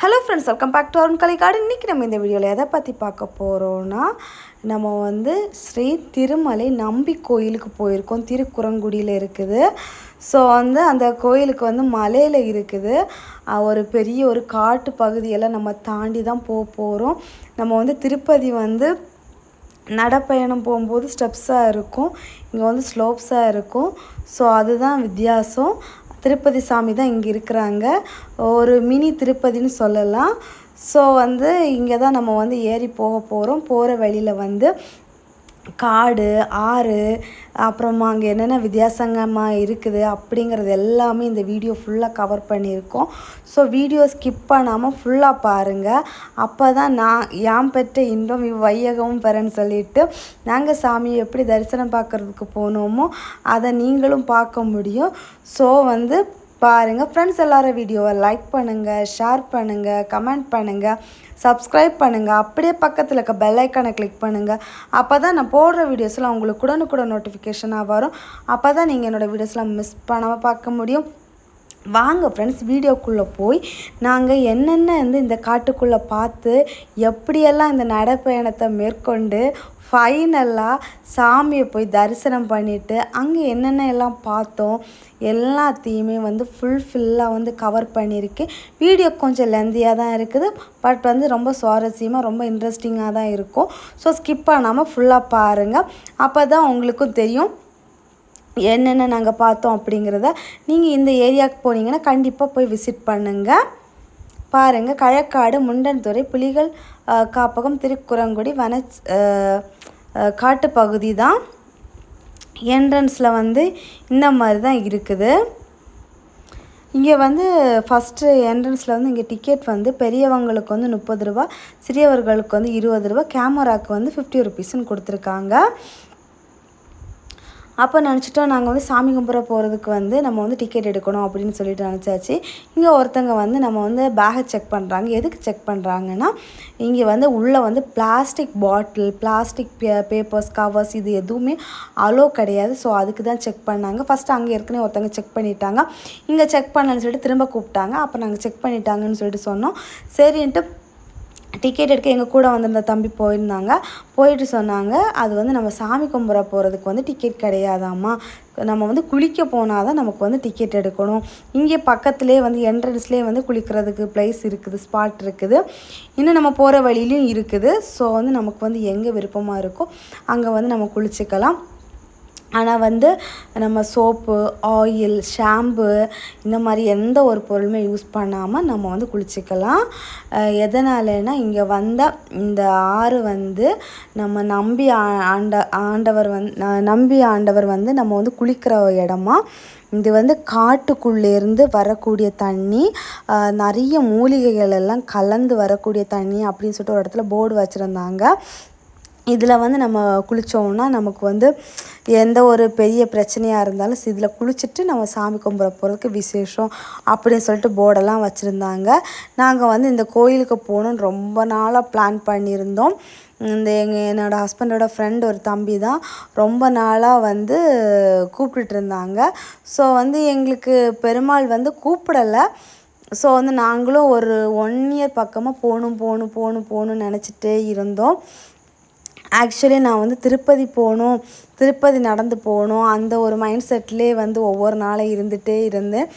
Hello friends welcome back to Arun Kalaikkadu இன்றைக்கி நம்ம இந்த வீடியோவில் எதை பற்றி பார்க்க போகிறோன்னா நம்ம வந்து ஸ்ரீ திருமலை நம்பி கோயிலுக்கு போயிருக்கோம். திருக்குறங்குடியில் இருக்குது. ஸோ வந்து அந்த கோயிலுக்கு வந்து மலையில் இருக்குது. ஒரு பெரிய ஒரு காட்டு பகுதியெல்லாம் நம்ம தாண்டி தான் போக போகிறோம் நம்ம வந்து திருப்பதி வந்து நடைப்பயணம் போகும்போது ஸ்டெப்ஸாக இருக்கும். இங்கே வந்து ஸ்லோப்ஸாக இருக்கும். ஸோ அதுதான் வித்தியாசம். திருப்பதி சாமி தான் இங்கே இருக்கிறாங்க. ஒரு மினி திருப்பதின்னு சொல்லலாம். ஸோ வந்து இங்கே தான் நம்ம வந்து ஏறி போக போகிறோம் போகிற வழியில் வந்து காடு ஆறு அப்புறமா அங்கே என்னென்ன வித்தியாசங்கமாக இருக்குது அப்படிங்கிறது எல்லாமே இந்த வீடியோ ஃபுல்லாக கவர் பண்ணியிருக்கோம். ஸோ வீடியோ ஸ்கிப் பண்ணாமல் ஃபுல்லாக பாருங்கள் அப்போ தான் நான் ஏன் பெற்ற இன்பம் இவ்வையகமும் பெறன்னு சொல்லிட்டு நாங்கள் சாமியை எப்படி தரிசனம் பார்க்குறதுக்கு போனோமோ அதை நீங்களும் பார்க்க முடியும். ஸோ வந்து பாருங்கள் ஃப்ரெண்ட்ஸ் எல்லாரும் வீடியோவை லைக் பண்ணுங்கள் ஷேர் பண்ணுங்கள் கமெண்ட் பண்ணுங்கள் சப்ஸ்கிரைப் பண்ணுங்கள் அப்படியே பக்கத்தில் இருக்க பெல் ஐக்கானை கிளிக் பண்ணுங்கள் அப்போ தான் நான் போடுற வீடியோஸ்லாம் உங்களுக்கு உடனுக்குடன் நோட்டிஃபிகேஷனாக வரும். அப்போ தான் நீங்கள் என்னோடய வீடியோஸ்லாம் மிஸ் பண்ணாமல் பார்க்க முடியும். வாங்க ஃப்ரெண்ட்ஸ் வீடியோக்குள்ளே போய் நாங்கள் என்னென்ன வந்து இந்த காட்டுக்குள்ளே பார்த்து எப்படியெல்லாம் இந்த நடைப்பயணத்தை மேற்கொண்டு ஃபைனலாக சாமியை போய் தரிசனம் பண்ணிவிட்டு அங்கே என்னென்ன எல்லாம் பார்த்தோம் எல்லாத்தையுமே வந்து ஃபுல்ஃபில்லாக வந்து கவர் பண்ணியிருக்கு. வீடியோ கொஞ்சம் லெந்தியாக தான் இருக்குது பட் வந்து ரொம்ப சுவாரஸ்யமாக ரொம்ப இன்ட்ரெஸ்டிங்காக தான் இருக்கும். ஸோ ஸ்கிப் பண்ணாமல் ஃபுல்லாக பாருங்கள் அப்போ தான் உங்களுக்கும் தெரியும். என்னென்ன நாங்கள் பார்த்தோம் அப்படிங்கிறத நீங்கள் இந்த ஏரியாவுக்கு போனீங்கன்னா கண்டிப்பாக போய் விசிட் பண்ணுங்கள் பாருங்கள் கழக்காடு முண்டன்துறை புலிகள் காப்பகம் திருக்குறங்குடி வன காட்டுப்பகுதி தான். என்ட்ரன்ஸில் வந்து இந்த மாதிரி தான் இருக்குது. இங்கே வந்து ஃபஸ்ட்டு என்ட்ரன்ஸில் வந்து இங்கே டிக்கெட் வந்து பெரியவங்களுக்கு வந்து முப்பது ரூபா சிறியவர்களுக்கு வந்து இருபது ரூபா கேமராவுக்கு வந்து ஃபிஃப்டி ருபீஸ்ன்னு கொடுத்துருக்காங்க. அப்போ நினச்சிட்டோம் நாங்கள் வந்து சாமி கும்பிட போகிறதுக்கு வந்து நம்ம வந்து டிக்கெட் எடுக்கணும் அப்படின்னு சொல்லிட்டு நினச்சாச்சு. இங்கே ஒருத்தங்க வந்து நம்ம வந்து பேகை செக் பண்ணுறாங்க எதுக்கு செக் பண்ணுறாங்கன்னா இங்கே வந்து உள்ளே வந்து பிளாஸ்டிக் பாட்டில் பிளாஸ்டிக் பே பேப்பர்ஸ் கவர்ஸ் இது எதுவுமே அலோ கிடையாது. ஸோ அதுக்கு தான் செக் பண்ணாங்க. ஃபஸ்ட்டு அங்கே ஏற்கனவே ஒருத்தங்க செக் பண்ணிட்டாங்க. இங்கே செக் பண்ணலன்னு சொல்லிட்டு திரும்ப கூப்பிட்டாங்க. அப்போ நாங்கள் செக் பண்ணிட்டாங்கன்னு சொல்லிட்டு சொன்னோம். சரின்ட்டு டிக்கெட் எடுக்க எங்கள் கூட வந்திருந்த தம்பி போயிருந்தாங்க. போயிட்டு சொன்னாங்க அது வந்து நம்ம சாமி கும்பிட போகிறதுக்கு வந்து டிக்கெட் கிடையாதாம்மா. நம்ம வந்து குளிக்க போனால் தான் நமக்கு வந்து டிக்கெட் எடுக்கணும். இங்கே பக்கத்துலேயே வந்து என்ட்ரன்ஸ்லேயே வந்து குளிக்கிறதுக்கு ப்ளேஸ் இருக்குது ஸ்பாட் இருக்குது. இன்னும் நம்ம போகிற வழியிலையும் இருக்குது. ஸோ வந்து நமக்கு வந்து எங்கே விருப்பமாக இருக்கோ அங்கே வந்து நம்ம குளிச்சுக்கலாம். ஆனால் வந்து நம்ம சோப்பு ஆயில் ஷாம்பு இந்த மாதிரி எந்த ஒரு பொருளுமே யூஸ் பண்ணாமல் நம்ம வந்து குளிச்சுக்கலாம். எதனாலனா இங்கே வந்த இந்த ஆறு வந்து நம்ம நம்பி ஆ- ஆண்ட ஆண்டவர் வந் நம்பி ஆண்டவர் வந்து நம்ம வந்து குளிக்கிற இடமா இது வந்து காட்டுக்குள்ளேருந்து வரக்கூடிய தண்ணி நிறைய மூலிகைகள் எல்லாம் கலந்து வரக்கூடிய தண்ணி அப்படின்னு சொல்லிட்டு ஒரு இடத்துல போர்டு வச்சுருந்தாங்க. இதில் வந்து நம்ம குளித்தோம்னா நமக்கு வந்து எந்த ஒரு பெரிய பிரச்சனையாக இருந்தாலும் இதில் குளிச்சுட்டு நம்ம சாமி கும்பிட போகிறதுக்கு விசேஷம் அப்படின்னு சொல்லிட்டு போர்டெல்லாம் வச்சுருந்தாங்க. நாங்கள் வந்து இந்த கோயிலுக்கு போகணுன்னு ரொம்ப நாளாக பிளான் பண்ணியிருந்தோம். இந்த எங்கள் என்னோடய ஹஸ்பண்டோட ஃப்ரெண்ட் ஒரு தம்பி தான் ரொம்ப நாளாக வந்து கூப்பிட்டுட்டு இருந்தாங்க. ஸோ வந்து எங்களுக்கு பெருமாள் வந்து கூப்பிடலை. ஸோ வந்து நாங்களும் ஒரு ஒன் இயர் பக்கமாக போகணும் போகணும் போகணும் போகணும்னு நினச்சிட்டே இருந்தோம். ஆக்சுவலி நான் வந்து திருப்பதி போகணும் திருப்பதி நடந்து போகணும் அந்த ஒரு மைண்ட் செட்லேயே வந்து ஒவ்வொரு நாளும் இருந்துகிட்டே இருந்தேன்.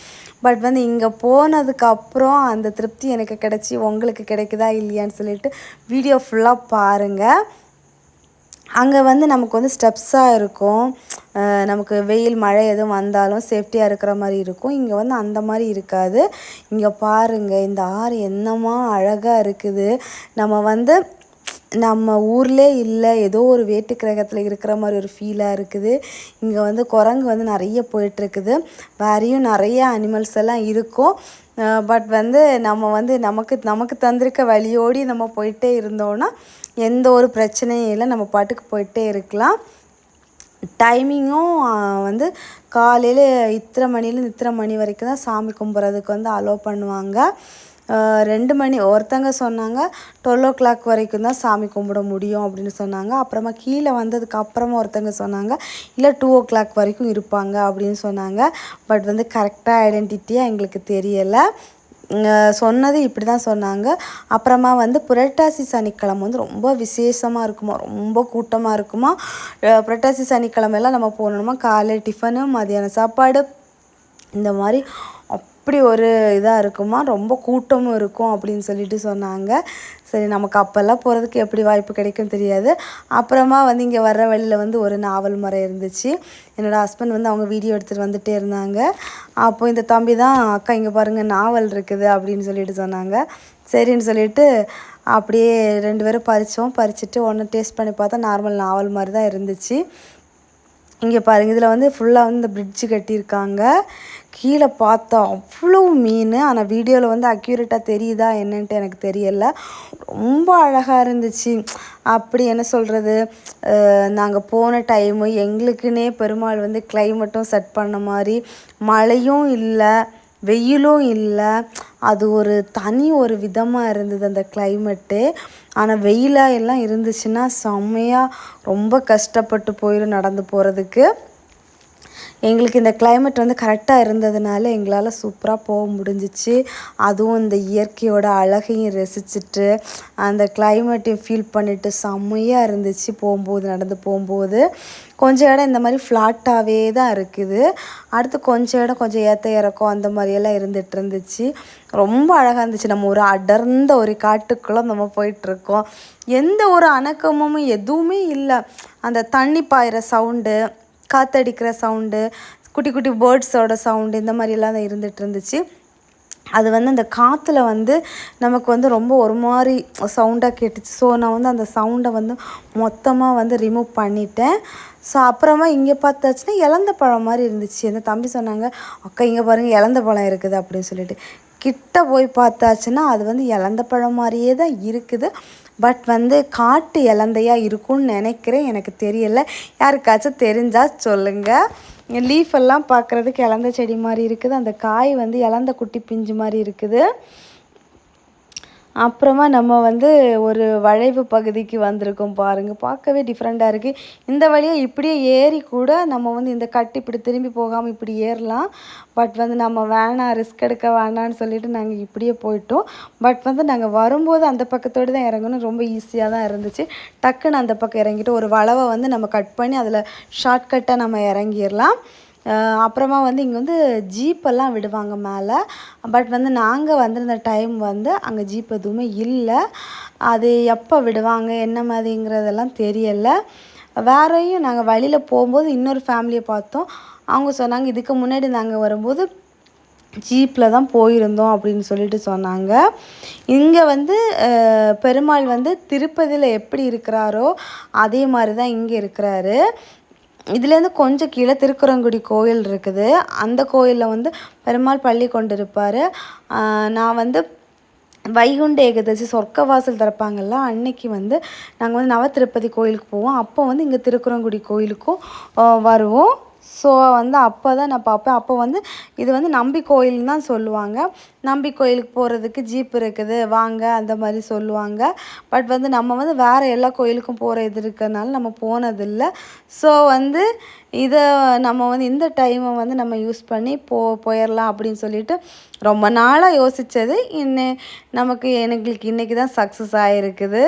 பட் வந்து இங்கே போனதுக்கப்புறம் அந்த திருப்தி எனக்கு கிடச்சி உங்களுக்கு கிடைக்குதா இல்லையான்னு சொல்லிட்டு வீடியோ ஃபுல்லாக பாருங்கள் அங்கே வந்து நமக்கு வந்து ஸ்டெப்ஸாக இருக்கும். நமக்கு வெயில் மழை எதுவும் வந்தாலும் சேஃப்டியாக இருக்கிற மாதிரி இருக்கும். இங்கே வந்து அந்த மாதிரி இருக்காது. இங்கே பாருங்கள் இந்த ஆறு என்னமா அழகாக இருக்குது. நம்ம வந்து நம்ம ஊர்லே இல்லை ஏதோ ஒரு வேட்டு கிரகத்தில் இருக்கிற மாதிரி ஒரு ஃபீலாக இருக்குது. இங்கே வந்து குரங்கு வந்து நிறைய போயிட்டுருக்குது. வேறையும் நிறைய அனிமல்ஸ் எல்லாம் இருக்கும். பட் வந்து நம்ம வந்து நமக்கு நமக்கு தந்திருக்க வழியோடி நம்ம போயிட்டே இருந்தோன்னா எந்த ஒரு பிரச்சனையும் இல்லை நம்ம பாட்டுக்கு போயிட்டே இருக்கலாம். டைமிங்கும் வந்து காலையில் இத்தனை மணிலேருந்து இத்தனை மணி வரைக்கும் தான் சாமி கும்பிட்றதுக்கு வந்து அலோவ் பண்ணுவாங்க. ரெண்டு மணி ஒருத்தங்க சொன்னாங்க டுவெல் ஓ கிளாக் வரைக்கும் தான் சாமி கும்பிட முடியும் அப்படின்னு சொன்னாங்க. அப்புறமா கீழே வந்ததுக்கு அப்புறமா ஒருத்தங்க சொன்னாங்க இல்லை டூ ஓ கிளாக் வரைக்கும் இருப்பாங்க அப்படின்னு சொன்னாங்க. பட் வந்து கரெக்டாக ஐடென்டிட்டியாக எங்களுக்கு தெரியலை. சொன்னது இப்படி தான் சொன்னாங்க. அப்புறமா வந்து புரட்டாசி சனிக்கிழமை வந்து ரொம்ப விசேஷமாக இருக்குமா ரொம்ப கூட்டமாக இருக்குமா? புரட்டாசி சனிக்கிழமையெல்லாம் நம்ம போனோமா காலை டிஃபனு மதியானம் சாப்பாடு. இந்த மாதிரி அப்படி ஒரு இதாக இருக்குமா ரொம்ப கூட்டமும் இருக்கும் அப்படின்னு சொல்லிட்டு சொன்னாங்க. சரி நமக்கு அப்போல்லாம் போகிறதுக்கு எப்படி வாய்ப்பு கிடைக்கும் தெரியாது. அப்புறமா வந்து இங்கே வர்ற வழியில் வந்து ஒரு நாவல் மரம் இருந்துச்சு. என்னோடய ஹஸ்பண்ட் வந்து அவங்க வீடியோ எடுத்துகிட்டு வந்துட்டே இருந்தாங்க. அப்போ இந்த தம்பி தான் அக்கா இங்கே பாருங்கள் நாவல் இருக்குது அப்படின்னு சொல்லிட்டு சொன்னாங்க. சரின்னு சொல்லிட்டு அப்படியே ரெண்டு பேரும் பறித்தோம் பறிச்சுட்டு ஒன்று டேஸ்ட் பண்ணி பார்த்தா நார்மல் நாவல் மாதிரி தான் இருந்துச்சு. இங்கே பாருங்கள் இதில் வந்து ஃபுல்லாக வந்து இந்த பிரிட்ஜு கட்டியிருக்காங்க. கீழே பார்த்தா அவ்வளோ மீன் ஆனால் வீடியோவில் வந்து அக்யூரேட்டாக தெரியுதா என்னன்ட்டு எனக்கு தெரியல. ரொம்ப அழகாக இருந்துச்சு. அப்படி என்ன சொல்கிறது நாங்கள் போன டைமு எங்களுக்குன்னே பெருமாள் வந்து கிளைமேட்டும் செட் பண்ண மாதிரி மழையும் இல்லை வெயிலும் இல்லை அது ஒரு தனி ஒரு விதமாக இருந்தது அந்த கிளைமேட்டு ஆனால் வெயிலாக எல்லாம் இருந்துச்சுன்னா செம்மையாக ரொம்ப கஷ்டப்பட்டு போயிடும் நடந்து போகிறதுக்கு எங்களுக்கு இந்த கிளைமேட் வந்து கரெக்டாக இருந்ததுனால எங்களால் சூப்பராக போக முடிஞ்சிச்சு. அதுவும் இந்த இயற்கையோட அழகையும் ரசிச்சுட்டு அந்த கிளைமேட்டையும் ஃபீல் பண்ணிட்டு செம்மையாக இருந்துச்சு போகும்போது நடந்து போகும்போது. கொஞ்சம் இடம் இந்த மாதிரி ஃப்ளாட்டாகவே தான் இருக்குது. அடுத்து கொஞ்சம் இடம் கொஞ்சம் ஏற்ற இறக்கம் அந்த மாதிரியெல்லாம் இருந்துகிட்டு இருந்துச்சு. ரொம்ப அழகாக இருந்துச்சு. நம்ம ஒரு அடர்ந்த ஒரு காட்டுக்குள்ளே நம்ம போயிட்டுருக்கோம் எந்த ஒரு அணக்கமும் எதுவுமே இல்லை. அந்த தண்ணி பாயிற சவுண்டு காற்றடிக்கிற சவுண்டு குட்டி குட்டி பேர்ட்ஸோட சவுண்டு இந்த மாதிரிலாம் தான் இருந்துகிட்டு இருந்துச்சு. அது வந்து அந்த காற்றுல வந்து நமக்கு வந்து ரொம்ப ஒரு மாதிரி சவுண்டாக கேட்டுச்சு. ஸோ நான் வந்து அந்த சவுண்டை வந்து மொத்தமாக வந்து ரிமூவ் பண்ணிட்டேன். ஸோ அப்புறமா இங்கே பார்த்தாச்சுன்னா இலந்த பழம் மாதிரி இருந்துச்சு. அந்த தம்பி சொன்னாங்க அக்கா இங்கே பாருங்கள் இலந்த பழம் இருக்குது அப்படின்னு சொல்லிட்டு. கிட்ட போய் பார்த்தாச்சுன்னா அது வந்து இலந்த பழம் மாதிரியே தான் இருக்குது. பட் வந்து காட்டு இலந்தையாக இருக்கும்னு நினைக்கிறேன். எனக்கு தெரியல. யாருக்காச்சும் தெரிஞ்சால் சொல்லுங்கள் லீஃப் எல்லாம் பார்க்குறதுக்கு இலந்த செடி மாதிரி இருக்குது. அந்த காய் வந்து இலந்த குட்டி பிஞ்சு மாதிரி இருக்குது. அப்புறமா நம்ம வந்து ஒரு வளைவு பகுதிக்கு வந்திருக்கோம் பாருங்கள் பார்க்கவே டிஃப்ரெண்ட்டாக இருக்குது இந்த வழியாக இப்படியே ஏறி கூட நம்ம வந்து இந்த கட்டு இப்படி திரும்பி போகாமல் இப்படி ஏறலாம். பட் வந்து நம்ம வேணாம் ரிஸ்க் எடுக்க வேணாம்னு சொல்லிட்டு நாங்கள் இப்படியே போயிட்டோம். பட் வந்து நாங்கள் வரும்போது அந்த பக்கத்தோடு தான் இறங்கணும். ரொம்ப ஈஸியாக தான் இருந்துச்சு. டக்குன்னு அந்த பக்கம் இறங்கிட்டு ஒரு வளவை வந்து நம்ம கட் பண்ணி அதில் ஷார்ட்கட்டாக நம்ம இறங்கிடலாம். அப்புறமா வந்து இங்கே வந்து ஜீப்பெல்லாம் விடுவாங்க மேலே. பட் வந்து நாங்கள் வந்திருந்த டைம் வந்து அங்கே ஜீப் எதுவுமே இல்லை. அது எப்போ விடுவாங்க என்ன மாதிரிங்கிறதெல்லாம் தெரியலை. வேறையும் நாங்கள் வழியில் போகும்போது இன்னொரு ஃபேமிலியை பார்த்தோம். அவங்க சொன்னாங்க இதுக்கு முன்னாடி நாங்கள் வரும்போது ஜீப்பில் தான் போயிருந்தோம் அப்படின்னு சொல்லிட்டு சொன்னாங்க. இங்கே வந்து பெருமாள் வந்து திருப்பதியில் எப்படி இருக்கிறாரோ அதே மாதிரி தான் இங்கே இருக்கிறாரு. இதுலேருந்து கொஞ்சம் கீழே திருக்குறங்குடி கோயில் இருக்குது. அந்த கோயிலில் வந்து பெருமாள் பள்ளி கொண்டு இருப்பார் நான் வந்து வைகுண்ட ஏகாதசி சொர்க்க வாசல் திறப்பாங்கல்ல அன்னைக்கு வந்து நாங்கள் வந்து நவ திருப்பதி கோயிலுக்கு போவோம். அப்போ வந்து இங்கே திருக்குறங்குடி கோயிலுக்கும் வருவோம். ஸோ வந்து அப்போ தான் நான் பார்ப்பேன். அப்போ வந்து இது வந்து நம்பி கோயில்னு தான் சொல்லுவாங்க. நம்பி கோயிலுக்கு போகிறதுக்கு ஜீப் இருக்குது. வாங்க அந்த மாதிரி சொல்லுவாங்க. பட் வந்து நம்ம வந்து வேறு எல்லா கோயிலுக்கும் போகிற இது இருக்கிறதுனால நம்ம போனதில்லை. ஸோ வந்து இதை நம்ம வந்து இந்த டைமை வந்து நம்ம யூஸ் பண்ணி போ போயிடலாம் அப்படின்னு சொல்லிட்டு ரொம்ப நாளாக யோசித்தது இன்ன நமக்கு எங்களுக்கு இன்றைக்கி தான் சக்ஸஸ் ஆகிருக்குது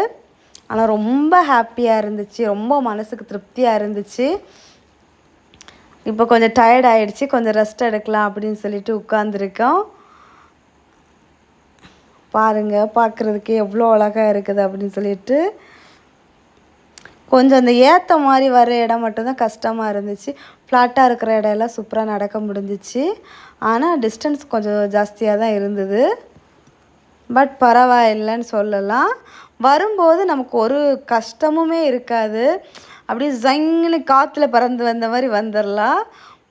ஆனால் ரொம்ப ஹாப்பியாக இருந்துச்சு. ரொம்ப மனசுக்கு திருப்தியாக இருந்துச்சு. இப்போ கொஞ்சம் டயர்ட் ஆகிடுச்சி கொஞ்சம் ரெஸ்ட் எடுக்கலாம் அப்படின்னு சொல்லிட்டு உட்காந்துருக்கோம் பாருங்க பார்க்குறதுக்கு எவ்வளோ அழகாக இருக்குது அப்படின்னு சொல்லிட்டு. கொஞ்சம் அந்த ஏற்ற மாதிரி வர இடம் மட்டும்தான் கஷ்டமாக இருந்துச்சு. ஃப்ளாட்டாக இருக்கிற இடம் எல்லாம் சூப்பராக நடக்க முடிஞ்சிச்சு. ஆனால் டிஸ்டன்ஸ் கொஞ்சம் ஜாஸ்தியாக தான் இருந்தது. பட் பரவாயில்லைன்னு சொல்லலாம். வரும்போது நமக்கு ஒரு கஷ்டமுமே இருக்காது. அப்படியே ஜங்குன்னு காற்றுல பறந்து வந்த மாதிரி வந்துடலாம்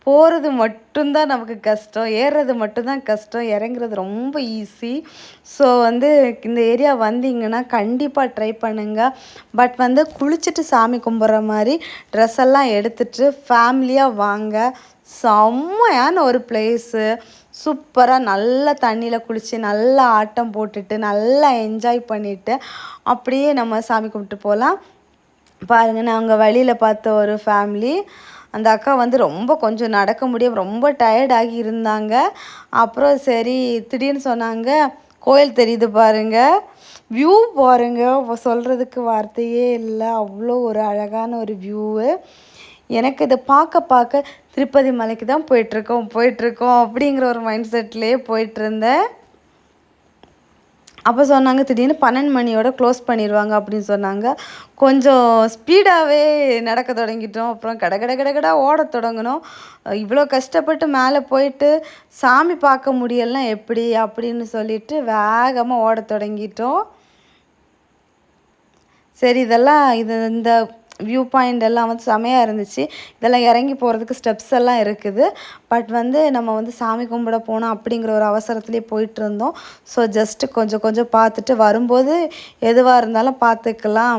போகிறது மட்டும்தான் நமக்கு கஷ்டம். ஏறுறது மட்டும்தான் கஷ்டம். இறங்குறது ரொம்ப ஈஸி ஸோ வந்து இந்த ஏரியா வந்தீங்கன்னா கண்டிப்பாக ட்ரை பண்ணுங்கள் பட் வந்து குளிச்சுட்டு சாமி கும்பிட்ற மாதிரி ட்ரெஸ் எல்லாம் எடுத்துட்டு ஃபேமிலியாக வாங்க. செம்மையான ஒரு பிளேஸு சூப்பராக நல்லா தண்ணியில் குளித்து நல்லா ஆட்டம் போட்டுட்டு நல்லா என்ஜாய் பண்ணிவிட்டு அப்படியே நம்ம சாமி கும்பிட்டு போகலாம். பாருங்கள் நாங்கள் வழியில் பார்த்த ஒரு ஃபேமிலி அந்த அக்கா வந்து ரொம்ப கொஞ்சம் நடக்க முடியும் ரொம்ப டயர்டாகி இருந்தாங்க. அப்புறம் சரி திடீர்னு சொன்னாங்க கோயில் தெரியுது பாருங்கள் வியூ பாருங்க சொல்கிறதுக்கு வார்த்தையே இல்லை. அவ்வளோ ஒரு அழகான ஒரு வியூவு எனக்கு இதை பார்க்க பார்க்க திருப்பதி மலைக்கு தான் போயிட்டுருக்கோம் போயிட்டுருக்கோம் அப்படிங்கிற ஒரு மைண்ட் செட்லேயே போயிட்டுருந்தேன் அப்போ சொன்னாங்க திடீர்னு பன்னெண்டு மணியோட க்ளோஸ் பண்ணிடுவாங்க அப்படின்னு சொன்னாங்க. கொஞ்சம் ஸ்பீடாகவே நடக்க தொடங்கிட்டோம். அப்புறம் கட கட கட கடா ஓட தொடங்கினோம். இவ்வளோ கஷ்டப்பட்டு மேலே போயிட்டு சாமி பார்க்க முடியலனா எப்படி அப்படின்னு சொல்லிட்டு வேகமாக ஓட தொடங்கிட்டோம். சரி இதெல்லாம் இது இந்த வியூ பாயிண்ட் எல்லாம் வந்து செமையாக இருந்துச்சு. இதெல்லாம் இறங்கி போகிறதுக்கு ஸ்டெப்ஸ் எல்லாம் இருக்குது. பட் வந்து நம்ம வந்து சாமி கும்பிட போனோம் அப்படிங்கிற ஒரு அவசரத்துலேயே போயிட்டு இருந்தோம். ஸோ ஜஸ்ட்டு கொஞ்சம் கொஞ்சம் பார்த்துட்டு வரும்போது எதுவாக இருந்தாலும் பார்த்துக்கலாம்.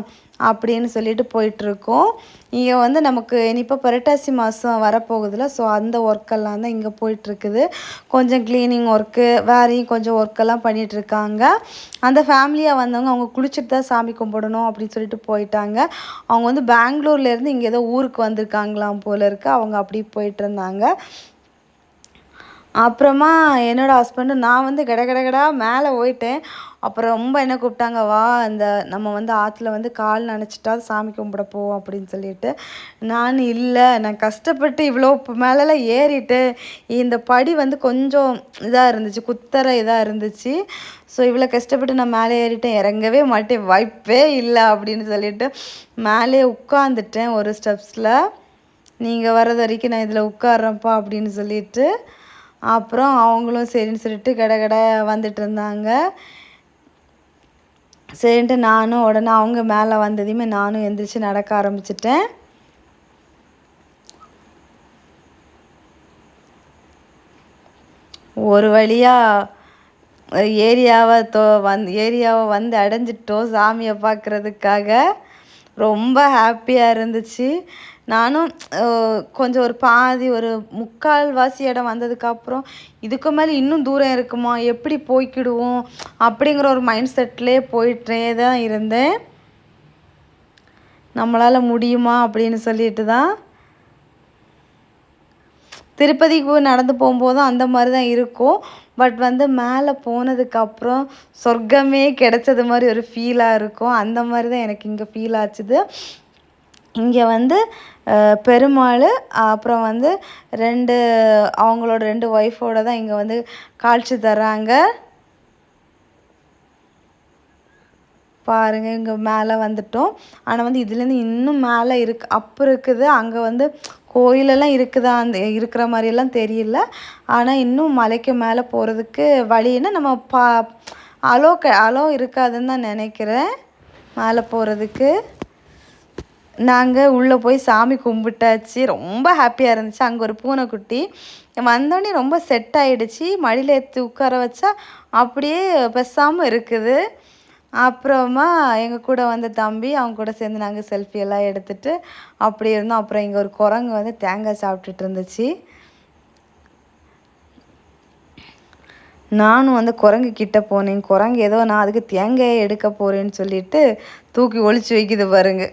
அப்படின்னு சொல்லிட்டு போயிட்டுருக்கோம். இங்கே வந்து நமக்கு இனிப்போ புரட்டாசி மாதம் வரப்போகுதுல ஸோ அந்த ஒர்க்கெல்லாம் தான் இங்கே போயிட்டுருக்குது. கொஞ்சம் க்ளீனிங் ஒர்க்கு வேறையும் கொஞ்சம் ஒர்க்கெல்லாம் பண்ணிகிட்ருக்காங்க அந்த ஃபேமிலியாக வந்தவங்க அவங்க குளிச்சுட்டு தான் சாமி கும்பிடணும் அப்படின்னு சொல்லிட்டு போயிட்டாங்க. அவங்க வந்து பெங்களூர்லேருந்து இங்கே ஏதோ ஊருக்கு வந்திருக்காங்களாம் போல இருக்குது அவங்க அப்படி போயிட்டு இருந்தாங்க அப்புறமா என்னோடய ஹஸ்பண்டு நான் வந்து கட கட மேலே போயிட்டேன். அப்புறம் ரொம்ப என்ன கூப்பிட்டாங்க வா அந்த நம்ம வந்து ஆற்றுல வந்து கால் நனைச்சிட்டா சாமி கும்பிட போவோம் அப்படின்னு சொல்லிட்டு. நான் இல்லை நான் கஷ்டப்பட்டு இவ்வளோ மேலெலாம் ஏறிட்டு இந்த படி வந்து கொஞ்சம் இதாக இருந்துச்சு குத்தர இதாக இருந்துச்சு. ஸோ இவ்வளோ கஷ்டப்பட்டு நான் மேலே ஏறிட்டேன். இறங்கவே மாட்டேன். வாய்ப்பே இல்லை அப்படின்னு சொல்லிட்டு மேலே உட்காந்துட்டேன் ஒரு ஸ்டெப்ஸில். நீங்கள் வர்றது வரைக்கும் நான் இதில் உட்காட்றேன்ப்பா அப்படின்னு சொல்லிட்டு. அப்புறம் அவங்களும் சரின்னு சொல்லிட்டு கடை கடை வந்துட்டு இருந்தாங்க. சரின்ட்டு நானும் உடனே அவங்க மேலே வந்ததையுமே நானும் எந்திரிச்சு நடக்க ஆரம்பிச்சிட்டேன். ஒரு வழியாக ஏரியாவை தோ வந் ஏரியாவை வந்து அடைஞ்சிட்டோம் சாமியை பார்க்குறதுக்காக. ரொம்ப ஹாப்பியாக இருந்துச்சு. நானும் கொஞ்சம் ஒரு பாதி ஒரு முக்கால்வாசி இடம் வந்ததுக்கப்புறம் இதுக்கு மேலே இன்னும் தூரம் இருக்குமா? எப்படி போய்க்கிடுவோம்? அப்படிங்கிற ஒரு மைண்ட் செட்லேயே போயிட்டே தான் இருந்தேன். நம்மளால் முடியுமா? அப்படின்னு சொல்லிட்டு தான். திருப்பதிக்கு நடந்து போகும்போதும் அந்த மாதிரி தான் இருக்கும். பட் வந்து மேலே போனதுக்கப்புறம் சொர்க்கமே கிடைச்சது மாதிரி ஒரு ஃபீலாக இருக்கும். அந்த மாதிரி தான் எனக்கு இங்கே ஃபீல் ஆச்சுது. இங்கே வந்து பெருமாள் அப்புறம் வந்து ரெண்டு அவங்களோட ரெண்டு ஒய்ஃபோட தான் இங்கே வந்து காட்சி தர்றாங்க. பாருங்கள் இங்கே மேலே வந்துட்டோம். ஆனால் வந்து இதுலேருந்து இன்னும் மேலே இருக்கு அப்பு இருக்குது. அங்கே வந்து கோயிலெல்லாம் இருக்குதா அந்த இருக்கிற மாதிரியெல்லாம் தெரியல. ஆனால் இன்னும் மலைக்கு மேலே போகிறதுக்கு வழின்னா நம்ம பா அலோ க அலோ இருக்காதுன்னு தான் நினைக்கிறேன் மேலே போகிறதுக்கு நாங்கள் உள்ளே போய் சாமி கும்பிட்டாச்சு. ரொம்ப ஹாப்பியாக இருந்துச்சு. அங்கே ஒரு பூனைக்குட்டி வந்தோடனே ரொம்ப செட் ஆகிடுச்சி மடியில் ஏற்றி உட்கார வச்சா அப்படியே பெசாமல் இருக்குது. அப்புறமா எங்கள் கூட வந்த தம்பி அவங்க கூட சேர்ந்து நாங்கள் செல்ஃபி எல்லாம் எடுத்துகிட்டு அப்படி இருந்தோம். அப்புறம் இங்கே ஒரு குரங்கு வந்து தேங்காய் சாப்பிட்டுட்டு இருந்துச்சு. நானும் வந்து குரங்கு கிட்டே போனேன். குரங்கு ஏதோ நான் அதுக்கு தேங்காயை எடுக்க போகிறேன்னு சொல்லிட்டு தூக்கி ஒழிச்சு வைக்குது பாருங்க.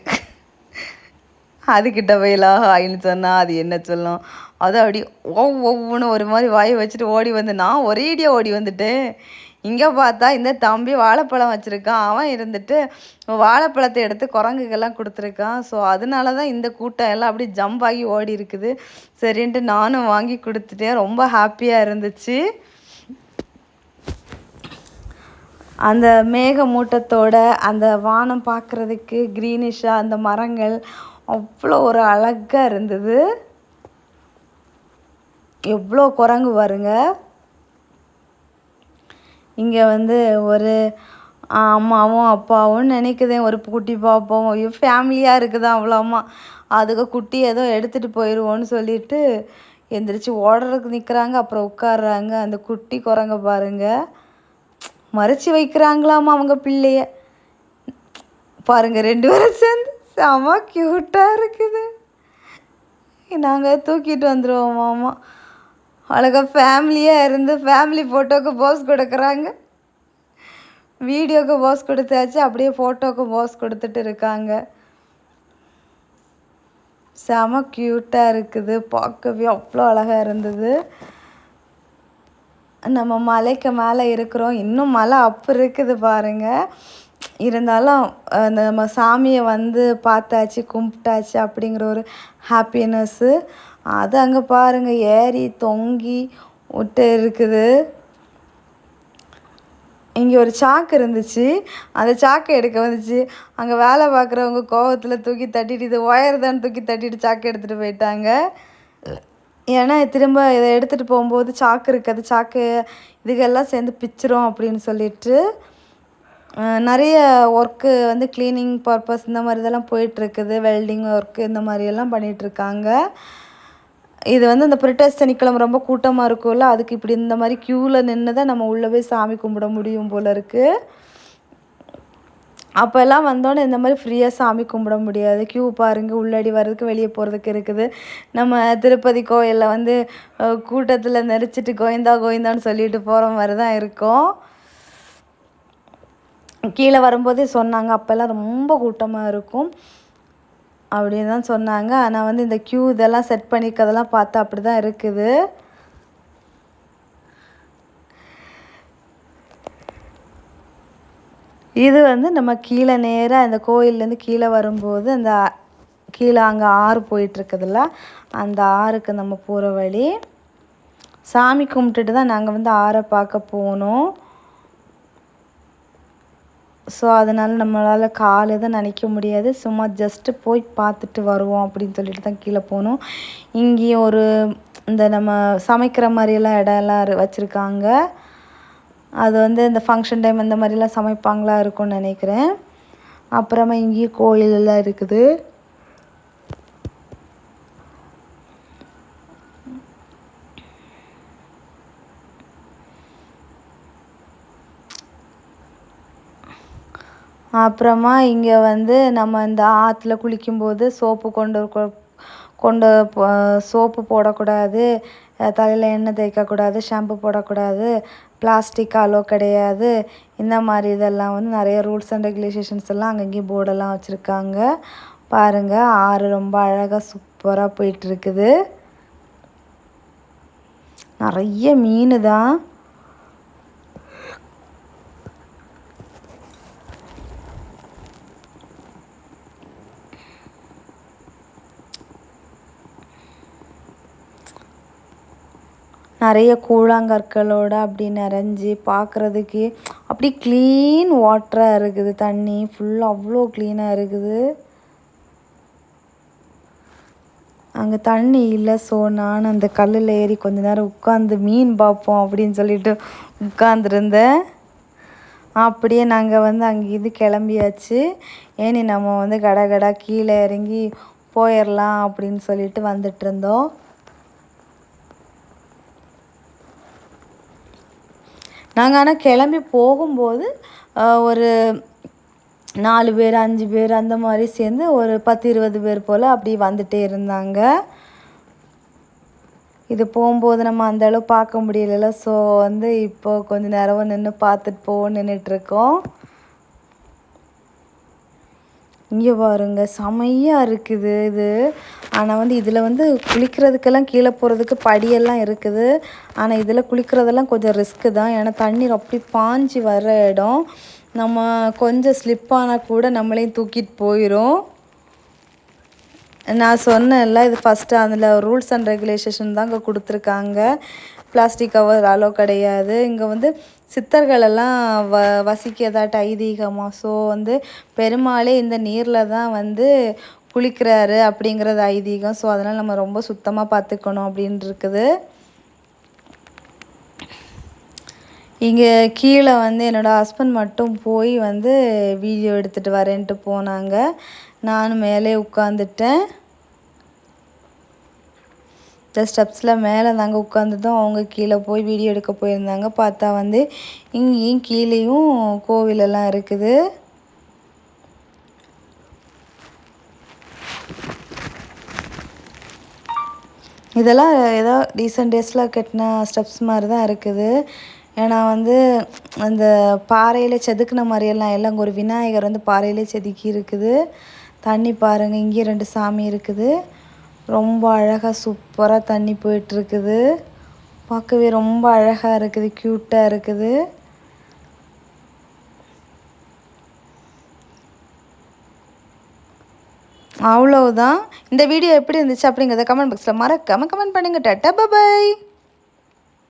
அதுக்கிட்ட போயெல்லாம் ஹாய்னு சொன்னால் அது என்ன சொல்லும்? அதை அப்படி ஒவ்வொன்று ஒரு மாதிரி வாயை வச்சுட்டு ஓடி வந்து நான் ஒரேடியாக ஓடி வந்துட்டேன். இங்கே பார்த்தா இந்த தம்பி வாழைப்பழம் வச்சுருக்கான். அவன் இருந்துட்டு வாழைப்பழத்தை எடுத்து குரங்குக்கெல்லாம் கொடுத்துருக்கான். ஸோ அதனால தான் இந்த கூட்டம் எல்லாம் அப்படி ஜம்ப் ஆகி ஓடி இருக்குது. சரின்ட்டு நானும் வாங்கி கொடுத்துட்டேன். ரொம்ப ஹாப்பியாக இருந்துச்சு. அந்த மேகமூட்டத்தோட அந்த வானம் பார்க்குறதுக்கு க்ரீனிஷாக அந்த மரங்கள் அவ்வளோ ஒரு அழகாக இருந்தது. எவ்வளோ குரங்கு பாருங்க. இங்கே வந்து ஒரு அம்மாவும் அப்பாவும் நினைக்குதேன் ஒரு குட்டி பாப்பாவும் ஃபேமிலியாக இருக்குதா அவ்வளோ அம்மா. அதுக்கு குட்டி ஏதோ எடுத்துகிட்டு போயிடுவோன்னு சொல்லிட்டு எந்திரிச்சு ஓடுறதுக்கு நிற்கிறாங்க அப்புறம் உட்காடுறாங்க அந்த குட்டி குரங்க பாருங்க. மறைச்சி வைக்கிறாங்களாமா அவங்க பிள்ளைய. பாருங்கள் ரெண்டு பேரும் சேர்ந்து. செம க்யூட்டாக இருக்குது. நாங்கள் தூக்கிட்டு வந்துடுவோம் மாமா. அழகாக ஃபேமிலியாக இருந்து ஃபேமிலி ஃபோட்டோவுக்கு போஸ் கொடுக்குறாங்க. வீடியோவுக்கு போஸ் கொடுத்தாச்சு அப்படியே ஃபோட்டோவுக்கு போஸ் கொடுத்துட்டு இருக்காங்க. செம க்யூட்டாக இருக்குது பார்க்கவே அவ்வளோ அழகாக இருந்தது. நம்ம மலைக்கு மேலே இருக்கிறோம் இன்னும் மலை அப்பு இருக்குது பாருங்கள் இருந்தாலும் அந்த நம்ம சாமியை வந்து பார்த்தாச்சு கும்பிட்டாச்சு அப்படிங்கிற ஒரு ஹாப்பினஸ்ஸு அது அங்கே பாருங்கள் ஏறி தொங்கி விட்டு இருக்குது. இங்கே ஒரு சாக்கு இருந்துச்சு. அந்த சாக்கை எடுக்க வந்துச்சு. அங்கே வேலை பார்க்குறவங்க கோவத்தில் தூக்கி தட்டிட்டு இது ஒயர் தான் தூக்கி தட்டிட்டு சாக்கு எடுத்துகிட்டு போயிட்டாங்க. ஏன்னா திரும்ப இதை எடுத்துகிட்டு போகும்போது சாக்கு இருக்காது. சாக்கு இதுக்கெல்லாம் சேர்ந்து பிச்சிரும் அப்படின்னு சொல்லிட்டு நிறைய ஒர்க்கு வந்து க்ளீனிங் பர்பஸ் இந்த மாதிரி இதெல்லாம் போயிட்டுருக்குது. வெல்டிங் ஒர்க்கு இந்த மாதிரியெல்லாம் பண்ணிகிட்ருக்காங்க இது வந்து இந்த புரட்டாசி சனிக்கிழமை ரொம்ப கூட்டமாக இருக்கும்ல அதுக்கு இப்படி இந்த மாதிரி க்யூவில் நின்று தான் நம்ம உள்ளே போய் சாமி கும்பிட முடியும் போல் இருக்குது அப்போல்லாம் வந்தோடனே இந்த மாதிரி ஃப்ரீயாக சாமி கும்பிட முடியாது. க்யூ பாருங்கள் உள்ளடி வர்றதுக்கு வெளியே போகிறதுக்கு இருக்குது. நம்ம திருப்பதி கோயிலில் வந்து கூட்டத்தில் நெரிச்சிட்டு கோயந்தா கோவிந்தான்னு சொல்லிட்டு போகிற மாதிரி தான் இருக்கும். கீழே வரும்போதே சொன்னாங்க. அப்போல்லாம் ரொம்ப கூட்டமாக இருக்கும். அப்படின்னு தான் சொன்னாங்க. ஆனால் வந்து இந்த க்யூ இதெல்லாம் செட் பண்ணிக்கிறதெல்லாம் பார்த்தா அப்படி தான் இருக்குது. இது வந்து நம்ம கீழே நேராக அந்த கோயிலேருந்து கீழே வரும்போது அந்த கீழே அங்கே ஆறு போயிட்டுருக்குதுல்ல? அந்த ஆறுக்கு நம்ம போகிற வழி. சாமி கும்பிட்டுட்டு தான் நாங்கள் வந்து ஆறை பார்க்க போனோம். ஸோ அதனால் நம்மளால் கால் எதுவும் நினைக்க முடியாது. சும்மா ஜஸ்ட்டு போய் பார்த்துட்டு வருவோம் அப்படின்னு சொல்லிட்டு தான் கீழே போனோம். இங்கேயும் ஒரு இந்த நம்ம சமைக்கிற மாதிரியெல்லாம் இடம்லாம் வச்சுருக்காங்க. அது வந்து இந்த ஃபங்க்ஷன் டைம் இந்த மாதிரிலாம் சமைப்பாங்களா இருக்கும்னு நினைக்கிறேன். அப்புறமா இங்கேயும் கோயிலெல்லாம் இருக்குது. அப்புறமா இங்கே வந்து நம்ம இந்த ஆற்றுல குளிக்கும்போது சோப்பு கொண்டு கொண்டு சோப்பு போடக்கூடாது. தலையில் எண்ணெய் தேய்க்கக்கூடாது ஷாம்பு போடக்கூடாது பிளாஸ்டிக் அலோ கிடையாது. இந்த மாதிரி இதெல்லாம் வந்து நிறைய ரூல்ஸ் அண்ட் ரெகுலேஷன்ஸ் எல்லாம் அங்கங்கேயும் போர்டெல்லாம் வச்சுருக்காங்க. பாருங்கள் ஆறு ரொம்ப அழகாக சூப்பராக போயிட்டுருக்குது நிறைய மீன் தான். நிறைய கூழாங்கற்களோடு அப்படி நிறைஞ்சி பார்க்குறதுக்கு அப்படி க்ளீன் வாட்டராக இருக்குது தண்ணி. ஃபுல்லாக அவ்வளோ க்ளீனாக இருக்குது. அங்கே தண்ணி இல்லை ஸோ நான் அந்த கல்லில் ஏறி கொஞ்ச நேரம் உட்காந்து மீன் பார்ப்போம் அப்படின்னு சொல்லிட்டு உட்காந்துருந்தேன் அப்படியே நாங்கள் வந்து அங்கேருந்து கிளம்பியாச்சு. ஏனி நம்ம வந்து கட கடா கீழே இறங்கி போயிடலாம் அப்படின்னு சொல்லிட்டு வந்துட்டு இருந்தோம். நாங்கள் ஆனால் கிளம்பி போகும்போது ஒரு நாலு பேர் அஞ்சு பேர் அந்த மாதிரி சேர்ந்து ஒரு பத்து இருபது பேர் போல் அப்படி வந்துகிட்டே இருந்தாங்க. இது போகும்போது நம்ம அந்தளவு பார்க்க முடியல ஸோ வந்து இப்போது கொஞ்சம் நேரம் நின்று பார்த்துட்டு போவோம் நின்றுட்டுருக்கோம் இங்கே பாருங்க செமையாக இருக்குது இது. ஆனால் வந்து இதில் வந்து குளிக்கிறதுக்கெல்லாம் கீழே போகிறதுக்கு படியெல்லாம் இருக்குது. ஆனால் இதில் குளிக்கிறதெல்லாம் கொஞ்சம் ரிஸ்க்கு தான். ஏன்னா தண்ணீர் அப்படி பாஞ்சு வர இடம். நம்ம கொஞ்சம் ஸ்லிப் ஆனால் கூட நம்மளையும் தூக்கிட்டு போயிடும் நான் சொன்னேன்ல இது ஃபஸ்ட்டு அதில் ரூல்ஸ் அண்ட் ரெகுலேஷன் தான் இங்கே கொடுத்துருக்காங்க. பிளாஸ்டிக் கவர் அலோ கிடையாது. இங்கே வந்து சித்தர்களெல்லாம் வ வசிக்கிறதாட்ட ஐதீகமாக ஸோ வந்து பெருமாளே இந்த நீரில் தான் வந்து குளிக்கிறாரு அப்படிங்கிறது ஐதீகம். ஸோ அதனால் நம்ம ரொம்ப சுத்தமாக பார்த்துக்கணும் அப்படின்னு இருக்குது. இங்கே கீழே வந்து என்னோடய ஹஸ்பண்ட் மட்டும் போய் வந்து வீடியோ எடுத்துகிட்டு வரேன்ட்டு போனாங்க. நானும் மேலே உட்காந்துட்டேன் இந்த ஸ்டெப்ஸில் மேலே தாங்க உட்காந்துட்டோம் அவங்க கீழே போய் வீடியோ எடுக்க போயிருந்தாங்க. பார்த்தா வந்து இங்கேயும் கீழேயும் கோவிலெல்லாம் இருக்குது. இதெல்லாம் ஏதோ ரீசெண்ட் டேஸில் கட்டின ஸ்டெப்ஸ் மாதிரி தான் இருக்குது. ஏன்னா வந்து அந்த பாறையில் செதுக்கின மாதிரியெல்லாம் எல்லாம் ஒரு விநாயகர் வந்து பாறையிலே செதுக்கி இருக்குது தண்ணி பாருங்கள் இங்கேயும் ரெண்டு சாமி இருக்குது. ரொம்ப அழகாக சூப்பராக தண்ணி போயிட்டுருக்குது. பார்க்கவே ரொம்ப அழகாக இருக்குது க்யூட்டாக இருக்குது. அவ்வளவுதான். இந்த வீடியோ எப்படி இருந்துச்சு அப்படிங்கிறத கமெண்ட் பாக்ஸில் மறக்காமல் கமெண்ட் பண்ணுங்கள் டட்டா பபாய்